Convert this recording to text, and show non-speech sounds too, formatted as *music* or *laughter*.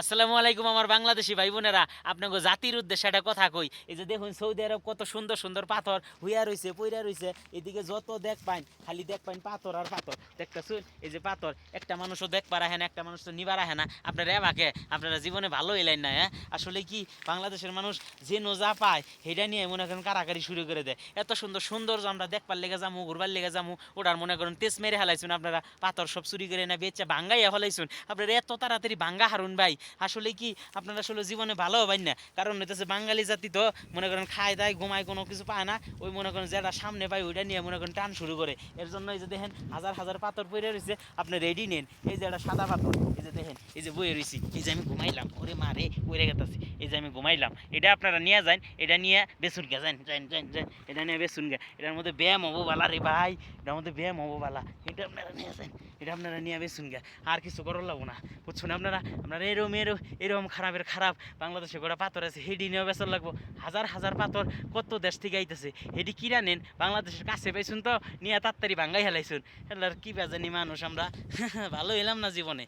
আসসালামু আলাইকুম আমার বাংলাদেশি ভাই বোনেরা আপনাকে জাতির উদ্দেশ্যে একটা কথা কই। এই যে দেখুন, সৌদি আরব কত সুন্দর সুন্দর পাথর হুইয়া রইছে, পইরা রইছে, এদিকে যত দেখ পাইন, খালি দেখ পাইন পাথর আর পাথর। দেখতেছুন, এই যে পাথর, একটা মানুষও দেখ পারা হ্যাঁ না একটা মানুষ তো নিবার আহে না আপনারা এবাকে আপনারা জীবনে ভালো এলেন না হ্যাঁ? আসলে কি, বাংলাদেশের মানুষ যে নোজা পায় সেটা নিয়ে মনে করেন কারাকারি শুরু করে দেয়। এত সুন্দর সুন্দর যে আমরা দেখবার লেগে যামু, ঘুরবার লেগে যামু, ওটার মনে করেন তেজ মেরে হালাইছুন আপনারা, পাথর সব চুরি করে না, বেচে ভাঙ্গাইয়া হলাইছুন আপনারা এত তাড়াতাড়ি ভাঙ্গা হারুন ভাই আসলে কি আপনারা আসলে জীবনে ভালো হবেন না? কারণ হইতেছে বাঙালি জাতি তো, মনে করেন খায় দায়, ঘুমায়, কোনো কিছু পায় না। ওই মনে করেন যেটা সামনে পায়, ওইটা নিয়ে মনে করেন টান শুরু করে। এর জন্য এই যে দেখেন হাজার হাজার পাথর পড়ে রয়েছে। আপনি রেডি নেন। এই যে একটা সাদা পাথর, এই যে দেখেন। এই যে বয়ে রয়েছি এই যে আমি ঘুমাইলাম? ওরে মারে ওরে গেতাছি, এই যে আমি ঘুমাইলাম। এটা আপনারা নিয়ে যান, এটা নিয়ে বেসুন গে, যান যান যান যান, এটা নিয়ে বেসুন গে। এটার মধ্যে ব্যায়াম হব বালা রে ভাই, এটার মধ্যে ব্যায়াম হব বালা। এটা আপনারা নিয়ে যান, এটা আপনারা নিয়ে বেসুন গে। আর কিছু করার লাগবো না, বুঝছেন আপনারা? আপনারা এরম এরম এরকম খারাপের খারাপ। বাংলাদেশে গোটা পাথর আছে, হেডি নিয়েও বেচর লাগবো। হাজার হাজার পাথর কত দেশ থেকে আইতেছে, হেডি কিরা নেন? বাংলাদেশের কাছে পাইছুন তো, নিয়ে তাড়াতাড়ি ভাঙ্গাই হেলাইছুন। হেলার কি বেজানি মানুষ আমরা, *laughs* ভালো এলাম না জীবনে।